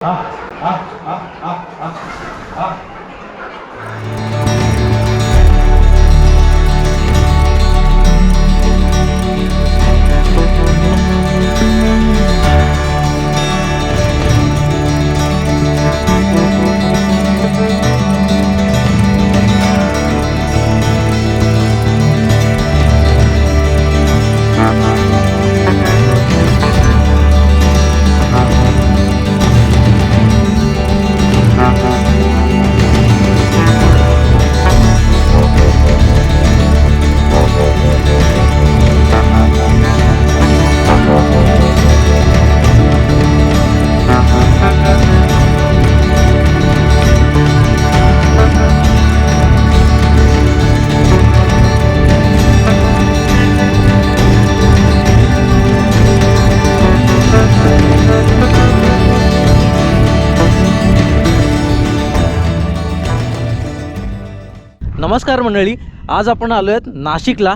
啊啊。नमस्कार मंडळी आज आपण आलो आहेत नाशिकला.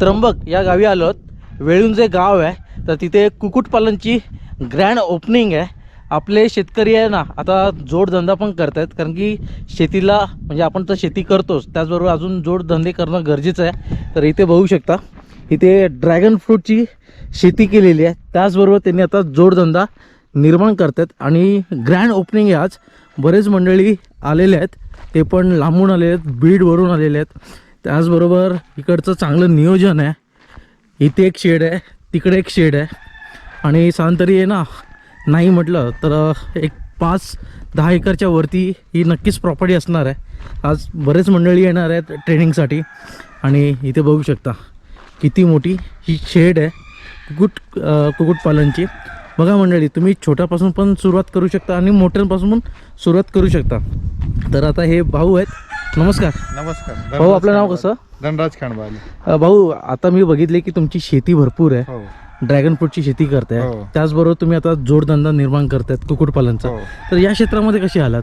त्र्यंबक या गावी आलो आहोत. वेळून जे गाव आहे तर तिथे कुक्कुटपालनची ग्रँड ओपनिंग आहे. आपले शेतकरी आहे ना आता जोडधंदा पण करत आहेत कारण की शेतीला म्हणजे आपण तर शेती करतोच त्याचबरोबर अजून जोडधंदे करणं गरजेचं आहे. तर इथे बघू शकता इथे ड्रॅगन फ्रूटची शेती केलेली आहे. त्याचबरोबर त्यांनी आता जोडधंदा निर्माण करत आहेत आणि ग्रँड ओपनिंग आहे आज. बरेच मंडळी आलेले आहेत. ते पण लांबून आले आहेत बीडवरून आलेले आहेत. त्याचबरोबर इकडचं चांगलं नियोजन आहे. इथे एक शेड आहे तिकडे एक शेड आहे. आणि साधारण आहे ना नाही म्हटलं तर एक पाच दहा एकरच्या वरती ही नक्कीच प्रॉपर्टी असणार आहे. आज बरेच मंडळी येणार आहेत ट्रेनिंगसाठी आणि इथे बघू शकता किती मोठी ही शेड आहे. कुकुट कुक्कुटपालनची बघा मंडळी तुम्ही छोट्यापासून पण सुरुवात करू शकता आणि मोठ्यांपासून पण सुरुवात करू शकता. तर आता हे भाऊ आहेत. नमस्कार. नमस्कार. भाऊ आपलं नाव कसं? धनराज खांडबाले भाऊ आता मी बघितले की तुमची शेती भरपूर आहे. हो. ड्रॅगन फ्रूटची शेती करताय. हो. त्याचबरोबर तुम्ही आता जोडधंदा निर्माण करतायत कुक्कुटपालनचा. हो. तर या क्षेत्रामध्ये कशी आलात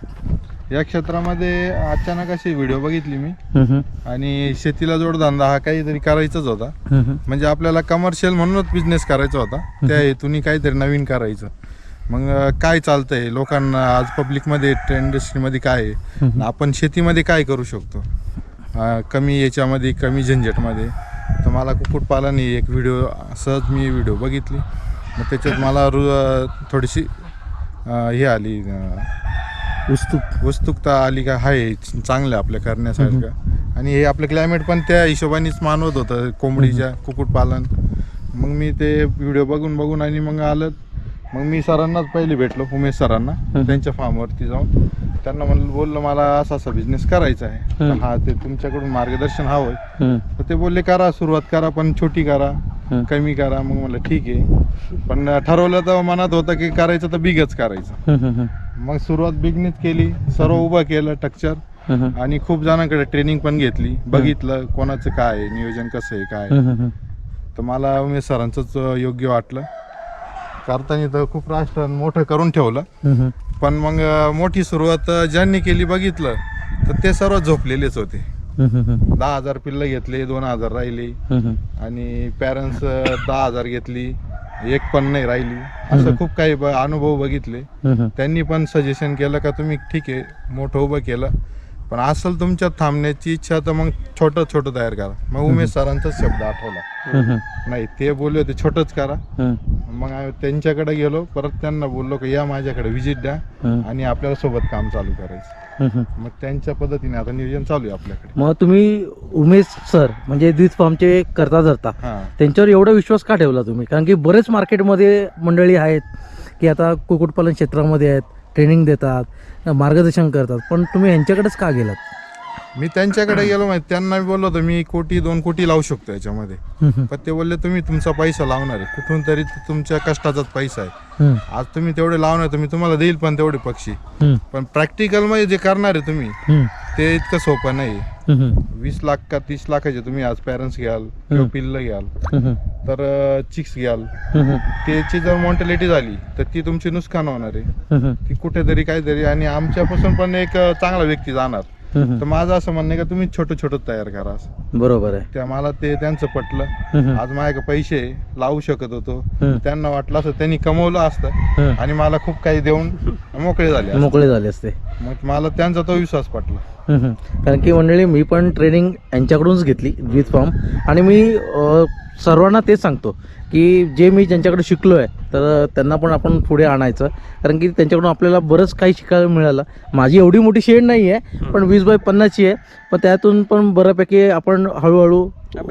या क्षेत्रामध्ये अचानक अशी व्हिडिओ बघितली मी. आणि शेतीला जोडधंदा हा काहीतरी करायचाच होता. म्हणजे आपल्याला कमर्शियल म्हणूनच बिझनेस करायचा होता. त्या हेतून काहीतरी नवीन करायचं. मग काय चालतंय? लोकांना आज पब्लिकमध्ये इंडस्ट्रीमध्ये काय आहे. आपण शेतीमध्ये काय करू शकतो? कमी याच्यामध्ये कमी झंझटमध्ये. तर मला कुक्कुटपालन ही एक व्हिडिओ सहज मी व्हिडिओ बघितली. मग त्याच्यात मला रु थोडीशी हे आली उत्सुक उत्सुकता आली का आहे चांगलं आपल्या करण्यासारखं. आणि हे आपलं क्लायमेट पण त्या हिशोबानेच मानवत होतं कोंबडीच्या कुक्कुटपालन. मग मी ते व्हिडिओ बघून बघून आणि मग आलं. मग मी सरांनाच पहिले भेटलो उमेश सरांना. त्यांच्या फार्मवरती जाऊन. त्यांना म्हणलं बोललो मला असा असा बिझनेस करायचा आहे. तर. हा ते तुमच्याकडून मार्गदर्शन हवं हम्म, तर ते बोलले करा सुरुवात करा पण छोटी करा. कमी करा. मग म्हणलं ठीक आहे. पण ठरवलं तर मनात होतं की करायचं तर बिगच करायचं. मग सुरुवात बिगनीच केली सर्व उभं केलं टक्चर आणि खूप जणांकडे ट्रेनिंग पण घेतली. बघितलं कोणाचं काय आहे, नियोजन कसं आहे काय तर मला उमेश सरांचंच योग्य वाटलं. करताना तर खूप राष्ट्र मोठं करून ठेवलं. पण मग मोठी सुरुवात ज्यांनी केली बघितलं तर ते सर्व झोपलेलेच होते. दहा हजार पिल्लं घेतले दोन हजार राहिली. आणि पॅरेंट्स दहा हजार घेतली एक पण नाही राहिली. असं खूप काही अनुभव बघितले. त्यांनी पण सजेशन केलं का तुम्ही ठीक आहे मोठं उभं केलं. पण असेल तुमच्यात थांबण्याची इच्छा तर मग छोटं छोटं तयार करा. मग उमेश सरांचाच शब्द आठवला. नाही ते बोलले होते छोटंच करा. मग आम्ही त्यांच्याकडे गेलो परत त्यांना बोललो की या माझ्याकडे व्हिजिट द्या आणि आपल्याला सोबत काम चालू करायचं. मग त्यांच्या पद्धतीने आता नियोजन चालू आहे आपल्याकडे. मग तुम्ही उमेश सर म्हणजे द्विज फार्मचे करता धरता त्यांच्यावर एवढा विश्वास का ठेवला तुम्ही? कारण की बरेच मार्केटमध्ये मंडळी आहेत की आता कुक्कुटपालन क्षेत्रामध्ये आहेत. ट्रेनिंग देतात मार्गदर्शन करतात. पण तुम्ही यांच्याकडेच का गेलात? मी त्यांच्याकडे गेलो माहिती त्यांना मी बोललो होतो मी कोटी दोन कोटी लावू शकतो याच्यामध्ये. पण ते बोलले तुम्ही तुमचा पैसा लावणार आहे. कुठून तरी ते तुमच्या कष्टाचाच पैसा आहे. आज तुम्ही तेवढे लावणार तर मी तुम्हाला देईल पण तेवढे पक्षी. पण प्रॅक्टिकलमध्ये जे करणार आहे तुम्ही ते इतकं सोपं नाही वीस लाख का तीस लाखाचे तुम्ही आज पॅरेंट्स घ्याल किंवा पिल्लं घ्याल तर चिक्स घ्याल. त्याची जर मॉन्टॅलिटी झाली तर ती तुमची नुकसान होणार आहे. ती कुठेतरी काहीतरी आणि आमच्यापासून पण एक चांगला व्यक्ती जाणार. तर माझं असं म्हणणं आहे का तुम्ही छोटं छोटं तयार करा असं. बरोबर आहे. त्या मला ते त्यांचं पटलं. आज माझ्याकडे पैसे लावू शकत होतो. त्यांना वाटलं असं त्यांनी कमवलं असतं. आणि मला खूप काही देऊन मोकळे झाले. मोकळे झाले असते. मग मला त्यांचा तो विश्वास पटला. कारण की मंडळी मी पण ट्रेनिंग यांच्याकडूनच घेतली विथ फॉर्म आणि मी सर्वांना तेच सांगतो की जे मी ज्यांच्याकडे शिकलो आहे तर त्यांना पण आपण पुढे आणायचं. कारण की त्यांच्याकडून आपल्याला बरंच काही शिकायला मिळालं. माझी एवढी मोठी शेड नाही आहे पण वीस बाय पन्नासची आहे. पण त्यातून पण बऱ्यापैकी आपण हळूहळू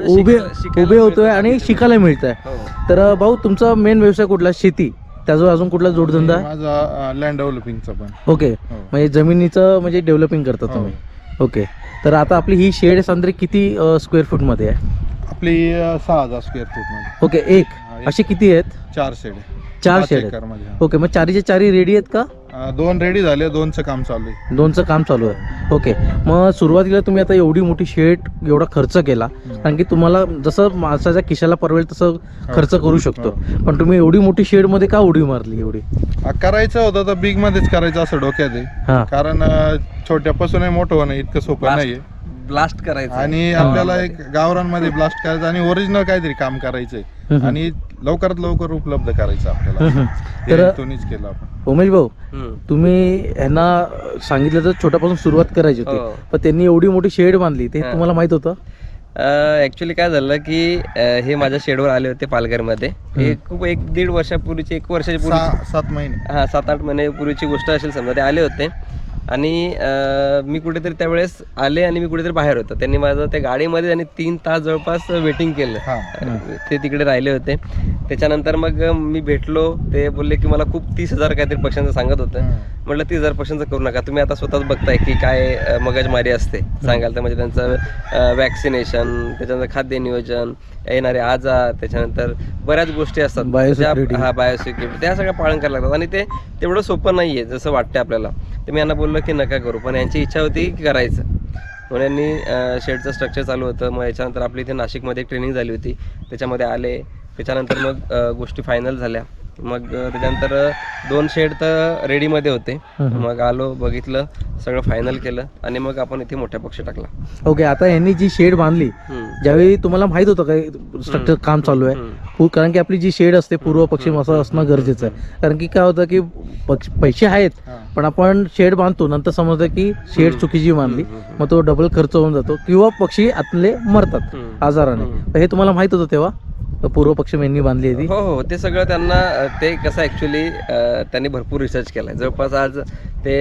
उभे उभे होतोय आणि. शिकायला मिळत आहे हो. तर भाऊ तुमचा मेन व्यवसाय कुठला? शेती. त्याचा अजून कुठला जोडधंदा? आहे लँड डेव्हलपिंगचा पण. ओके. हो. म्हणजे जमिनीचं म्हणजे डेव्हलपिंग करता हो. तुम्ही ओके. तर आता आपली ही शेड साधारण किती स्क्वेअर फूटमध्ये आहे? आपली सहा हजार स्क्वेअर फूटमध्ये. ओके एक. असे किती आहेत? चार शेड चार शेड आहेत. ओके मग चारीचे चारी रेडी आहेत का? दोन रेडी झाले दोनचं काम चालू आहे. दोनचं काम चालू आहे. ओके. मग सुरुवातीला तुम्ही आता एवढी मोठी शेड एवढा खर्च केला कारण की तुम्हाला जसं माणसाच्या खिशाला परवेल तसं खर्च करू शकतो. पण तुम्ही एवढी मोठी शेडमध्ये का उडी मारली एवढी? करायचं होतं तर बिग मध्येच करायचं असं डोक्यात आहे. हां. कारण अं, छोट्यापासून मोठं होणं इतकं सोपं Blast. नाहीये ब्लास्ट करायचं आणि हा. आपल्याला एक गावरांमध्ये ब्लास्ट करायचं आणि ओरिजिनल काहीतरी काम करायचंय. आणि लवकरात लवकर उपलब्ध करायचं. आपल्याला तर- हे हेतूनेच केलं आपण उमेश भाऊ हम्म. तुम्ही यांना सांगितलं तर छोट्यापासून सुरुवात करायची होती हो. पण त्यांनी एवढी मोठी शेड बांधली ते हां. तुम्हाला माहीत होतं ॲक्च्युली काय झालं की अं, हे माझ्या शेडवर आले होते पालघरमध्ये हे खूप एक दीड वर्षापूर्वीची एक वर्षाची पूर्वी सहा सात महिने हा सात आठ महिने पूर्वीची गोष्ट असेल समजा ते आले होते आणि मी कुठेतरी त्यावेळेस आले आणि मी कुठेतरी बाहेर होतो. त्यांनी माझं त्या गाडीमध्ये त्यांनी तीन तास जवळपास वेटिंग केलं. ते तिकडे राहिले होते. त्याच्यानंतर मग मी भेटलो. ते बोलले की मला खूप तीस हजार काहीतरी पक्षांचं सांगत होतं. म्हटलं तीस हजार पक्षांचं करू नका. तुम्ही आता स्वतःच बघताय की काय मगजमारी असते. सांगाल तर म्हणजे त्यांचं वॅक्सिनेशन त्याच्यानंतर खाद्य नियोजन येणारे आजार त्याच्यानंतर बऱ्याच गोष्टी असतात. हा बायोसिक्युरिटी त्या सगळ्या पालन करायला लागतात. आणि ते तेवढं सोपं नाही आहे जसं वाटतं आपल्याला. तर मी यांना बोललो की नका करू. पण यांची इच्छा होती की करायचं. म्हणून यांनी शेडचं स्ट्रक्चर चालू होतं. मग याच्यानंतर आपली इथे नाशिकमध्ये एक ट्रेनिंग झाली होती. त्याच्यामध्ये आले. त्याच्यानंतर मग गोष्टी फायनल झाल्या. मग त्याच्यानंतर दोन शेड तर रेडीमध्ये होते. मग आलो बघितलं सगळं फायनल केलं. आणि मग आपण इथे मोठ्या पक्ष टाकला. ओके आता यांनी जी शेड बांधली ज्यावेळी तुम्हाला माहीत होतं काय स्ट्रक्चर काम चालू आहे कारण की आपली जी शेड असते पूर्व पश्चिम असं असणं गरजेचं आहे. कारण की काय होतं की पक्ष- पैसे आहेत. हा. पण आपण शेड बांधतो. नंतर समजतं की शेड चुकीची बांधली. मग तो डबल खर्च होऊन जातो. किंवा पक्षी आतले मरतात. आजाराने. तर हे तुम्हाला माहीत होतं तेव्हा? तर पूर्व पश्चिम यांनी बांधली आहे ती हो हो. ते सगळं त्यांना ते कसं ॲक्च्युली त्यांनी भरपूर रिसर्च केलाय. जवळपास आज ते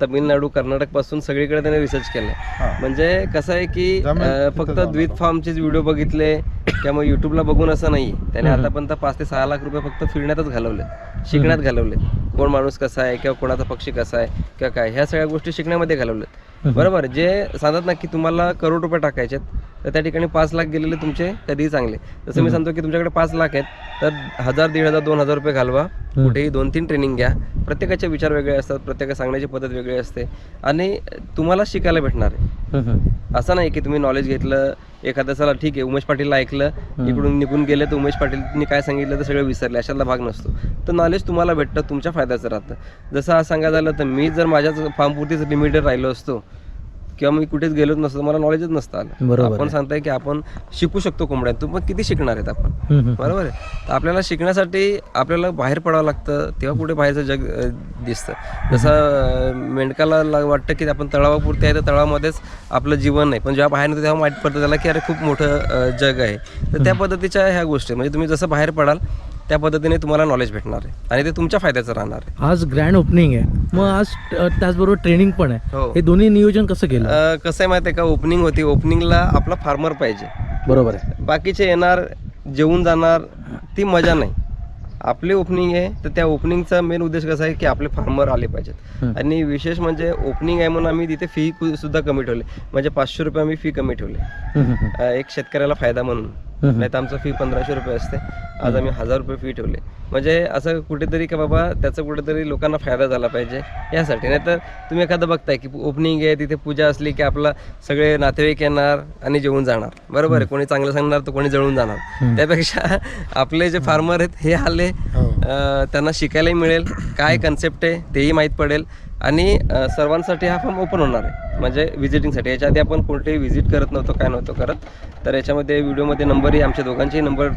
तमिळनाडू कर्नाटकपासून सगळीकडे त्यांनी रिसर्च केलाय. म्हणजे कसं आहे की फक्त द्वित. फार्मचेच व्हिडिओ बघितले किंवा मग युट्यूबला बघून असं नाही. त्याने. आतापर्यंत पाच ते सहा लाख रुपये फक्त फिरण्यातच घालवले. शिकण्यात घालवले. कोण माणूस कसा आहे किंवा कोणाचा पक्षी कसा आहे किंवा काय ह्या सगळ्या गोष्टी शिकण्यामध्ये घालवल्यात. बरोबर. जे सांगतात ना की तुम्हाला करोड रुपये टाकायचे तर त्या ठिकाणी पाच लाख गेलेले तुमचे कधीही चांगले. जसं मी सांगतो की तुमच्याकडे पाच लाख आहेत तर हजार दीड हजार दोन हजार रुपये घालवा. कुठेही दोन तीन ट्रेनिंग घ्या. प्रत्येकाचे विचार वेगळे असतात प्रत्येका सांगण्याची पद्धत वेगळी असते. आणि तुम्हाला शिकायला भेटणार आहे. असं नाही की तुम्ही नॉलेज घेतलं एखाद्या चला ठीक आहे उमेश पाटीलला ऐकलं. इकडून निघून गेले तर उमेश पाटीलनी काय सांगितलं तर सगळं विसरले अशातला भाग नसतो. तर नॉलेज तुम्हाला भेटतं तुमच्या फायद्याचं राहतं. जसं आज सांगायचं झालं तर मी जर माझ्याच फार्मपुरतीच लिमिटेड राहिलो असतो किंवा मी कुठेच गेलोच नसतो मला नॉलेजच नसतं आलं. बरोबर आपण आहे. सांगताय की आपण शिकू शकतो कोंबड्या तू पण किती शिकणार आहेत आपण? हम्म, हम्म. बरोबर आहे. तर आपल्याला शिकण्यासाठी आपल्याला बाहेर पडावं लागतं तेव्हा कुठे बाहेरचं जग अ, दिसतं. जसं अ, मेंढकाला ला- वाटतं की आपण तळावापुरते आहे तर तळावामध्येच आपलं जीवन नाही. पण जेव्हा बाहेर येतो तेव्हा माहीत पडतं त्याला की अरे खूप मोठं अ, जग आहे. तर त्या पद्धतीच्या ह्या गोष्टी म्हणजे तुम्ही जसं बाहेर पडाल त्या पद्धतीने तुम्हाला नॉलेज भेटणार आहे. आणि ते तुमच्या फायद्याचं राहणार आहे. आज ग्रँड ओपनिंग आहे. मग आज त्याचबरोबर ट्रेनिंग पण आहे. हो. हे दोन्ही नियोजन कसं केलं? अ, कसं आहे माहिती आहे का? ओपनिंग होती. ओपनिंगला आपला फार्मर पाहिजे. बरोबर आहे. बाकीचे येणार जेवून जाणार ती मजा नाही. आपली ओपनिंग आहे तर त्या ओपनिंगचा मेन उद्देश कसा आहे की आपले फार्मर आले पाहिजेत. आणि विशेष म्हणजे ओपनिंग आहे म्हणून आम्ही तिथे फी सुद्धा कमी ठेवली. म्हणजे पाचशे रुपये आम्ही फी कमी ठेवली. हम्म, हम्म, हम्म. अ, एक शेतकऱ्याला फायदा म्हणून. नाही तर आमचं फी पंधराशे रुपये असते. आज आम्ही हजार रुपये फी ठेवले. म्हणजे असं कुठेतरी का बाबा त्याचा कुठेतरी लोकांना फायदा झाला पाहिजे यासाठी. नाही तर तुम्ही एखादं बघताय की ओपनिंग आहे तिथे पूजा असली की आपला सगळे नातेवाईक येणार आणि जेवून जाणार. बरोबर आहे कोणी चांगलं सांगणार तर कोणी जळून जाणार. त्यापेक्षा आपले जे फार्मर आहेत हे आले हो. त्यांना शिकायलाही मिळेल. काय कन्सेप्ट आहे तेही माहीत पडेल. आणि सर्वांसाठी हा फॉर्म ओपन होणार आहे. म्हणजे व्हिजिटिंगसाठी याच्या आधी आपण कोणतेही व्हिजिट करत नव्हतो काय नव्हतं करत. तर याच्यामध्ये व्हिडिओमध्ये नंबरही आमच्या दोघांचेही नंबर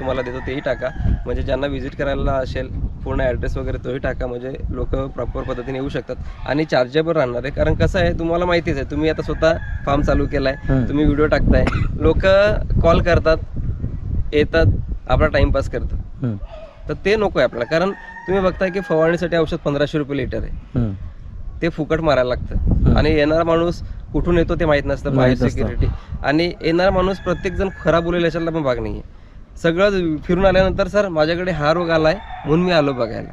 तुम्हाला देतो तेही टाका. म्हणजे ज्यांना व्हिजिट करायला असेल पूर्ण ॲड्रेस वगैरे तोही टाका. म्हणजे लोक प्रॉपर पद्धतीने येऊ शकतात. आणि चार्जेबल राहणार आहे. कारण कसं आहे तुम्हाला माहितीच आहे तुम्ही आता स्वतः फार्म चालू केला आहे. तुम्ही व्हिडिओ टाकताय. लोक कॉल करतात येतात आपला टाईमपास करतात. तर ते नको आहे आपल्याला. कारण तुम्ही बघताय की फवारणीसाठी औषध पंधराशे रुपये लिटर आहे. ते फुकट मारायला लागतं. आणि येणारा माणूस कुठून येतो ते माहीत नसतं नसतं. सिक्युरिटी आणि येणारा माणूस प्रत्येक जण खराब बोलेल याच्यातला पण भाग नाही आहे सगळं फिरून आल्यानंतर सर माझ्याकडे हा रोग आलाय म्हणून मी आलो बघायला.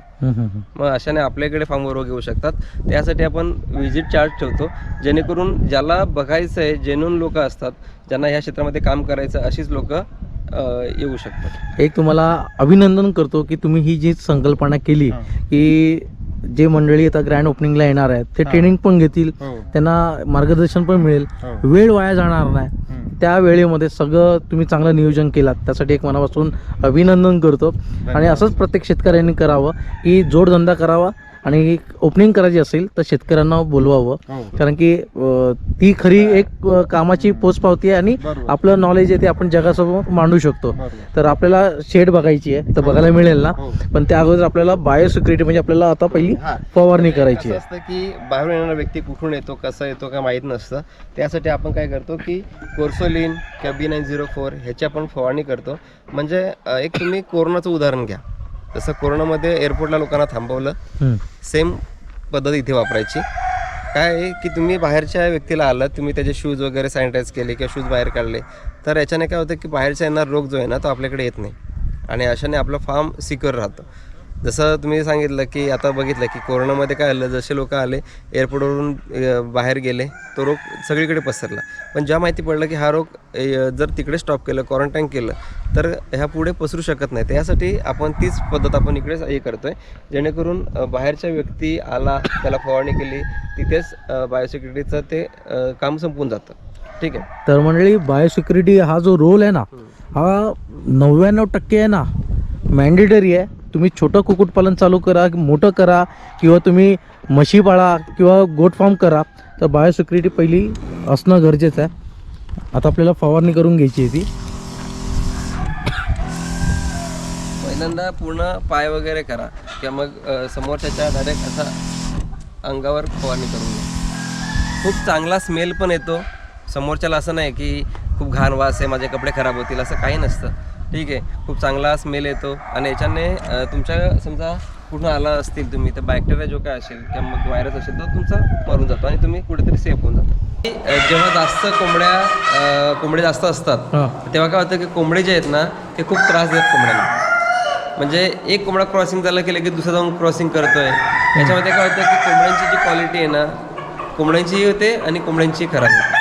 मग अशाने आपल्याकडे फार्मवर रोग येऊ शकतात. त्यासाठी आपण व्हिजिट चार्ज ठेवतो. जेणेकरून ज्याला बघायचं आहे जेन्युन लोक असतात ज्यांना ह्या क्षेत्रामध्ये काम करायचं अशीच लोक येऊ शकतात. एक तुम्हाला अभिनंदन करतो की तुम्ही ही जी संकल्पना केली. की जे मंडळी आता ग्रँड ओपनिंगला येणार आहेत ते. ट्रेनिंग पण घेतील हो त्यांना मार्गदर्शन पण मिळेल हो. वेळ वाया जाणार नाही. त्या वेळेमध्ये सगळं तुम्ही चांगलं नियोजन केलात त्यासाठी एक मनापासून अभिनंदन करतो आणि असंच प्रत्येक शेतकऱ्यांनी करावं की जोडधंदा करावा आणि ओपनिंग करायची असेल तर शेतकऱ्यांना बोलवावं. हो. कारण की ती खरी एक कामाची पोचपावती आहे आणि. आपलं नॉलेज आहे ते आपण जगासमोर मांडू शकतो. तर आपल्याला शेड बघायची आहे तर बघायला मिळेल ना. हो. पण त्या अगोदर आपल्याला बायोसिक्युरिटी म्हणजे आपल्याला आता पहिली हा. फवारणी करायची असतं की बाहेरून येणारा व्यक्ती कुठून येतो कसा येतो काय माहीत नसतं. त्यासाठी आपण काय करतो की कोर्सोलिन किंवा बी नाईन झिरो फोर ह्याची आपण फवारणी करतो. म्हणजे एक तुम्ही कोरोनाचं उदाहरण घ्या. जसं कोरोनामध्ये एअरपोर्टला लोकांना थांबवलं. सेम पद्धत इथे वापरायची. काय आहे की तुम्ही बाहेरच्या व्यक्तीला आलात तुम्ही त्याचे शूज वगैरे सॅनिटाईज केले किंवा शूज बाहेर काढले तर याच्याने काय होतं की बाहेरचा येणार रोग जो आहे ना तो आपल्याकडे येत नाही. आणि अशाने आपलं फार्म सिक्युअर राहतं. जसं तुम्ही सांगितलं की आता बघितलं की कोरोनामध्ये काय आलं जसे लोक आले एअरपोर्टवरून बाहेर गेले तो रोग सगळीकडे पसरला. पण ज्या माहिती पडलं की हा रोग जर तिकडे स्टॉप केलं क्वारंटाईन केलं तर ह्या पुढे पसरू शकत नाही त्यासाठी आपण तीच पद्धत आपण इकडे हे करतो आहे जेणेकरून बाहेरच्या व्यक्ती आला त्याला फवारणी केली तिथेच बायोसिक्युरिटीचं ते काम संपून जातं. ठीक आहे? तर मंडळी बायोसिक्युरिटी हा जो रोल आहे ना हा नव्याण्णव टक्के आहे ना मॅन्डेटरी आहे. तुम्ही छोटं कुक्कुटपालन चालू करा मोठं करा किंवा तुम्ही म्हशी पाळा किंवा गोट फार्म करा तर बायोसिक्युरिटी पहिली असणं गरजेचं आहे. आता आपल्याला फवारणी करून घ्यायची आहे ती. पहिल्यांदा पूर्ण पाय वगैरे करा किंवा मग समोरच्याच्या डायरेक्ट असा अंगावर फवारणी करून घ्या. खूप चांगला स्मेल पण येतो. समोरच्याला असं नाही की खूप घाण वास आहे माझे कपडे खराब होतील असं काही नसतं. ठीक आहे. खूप चांगला स्मेल येतो. आणि याच्याने तुमच्या समजा कुठून आला असतील तुम्ही तर बॅक्टेरिया जो काय असेल किंवा मग व्हायरस असेल तो तुमचा मरून जातो आणि तुम्ही कुठेतरी सेफ होऊन जातो. जेव्हा जास्त कोंबड्या कोंबडे जास्त असतात तेव्हा काय होतं की कोंबडे जे आहेत ना ते खूप त्रास देतात कोंबड्यांना. म्हणजे एक कोंबडा क्रॉसिंग झालं की लगेच दुसरा जाऊन क्रॉसिंग करतोय. याच्यामध्ये काय होतं की कोंबड्यांची जी क्वालिटी आहे ना कोंबड्यांचीही होते आणि कोंबड्यांची खराब होते.